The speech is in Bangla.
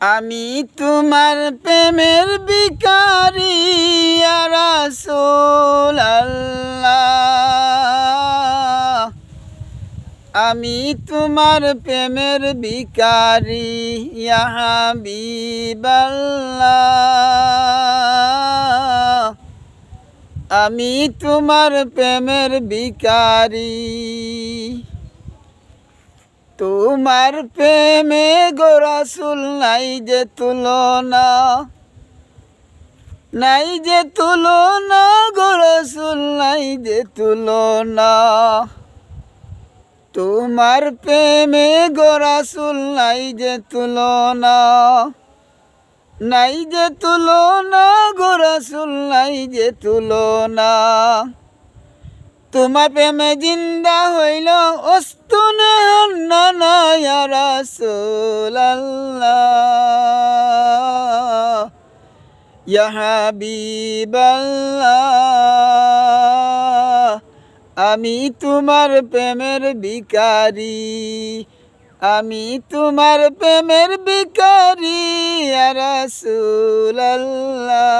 আমি তোমার প্রেমের বিকারি রাসূল আল্লাহ আমি তোমার প্রেমের বিকারি হাবিবাল্লাহ। আমি তোমার প্রেমের বিকারি তোমার প্রেমে গোরাসুল নাই যে তুলনা। নাই যে তুলনা গোরাসুল নাই যে তুলনা। তোমার প্রেমে গোরাসুল নাই যে তুলনা। নাই যে তুলনা গোরাসুল নাই যে তুলনা। তোমার প্রেমে জিন্দা হইল অস্তুনে আমি তোমার প্রেমের বিকারি আমি তোমার প্রেমের বিকারি রাসুল আল্লাহ।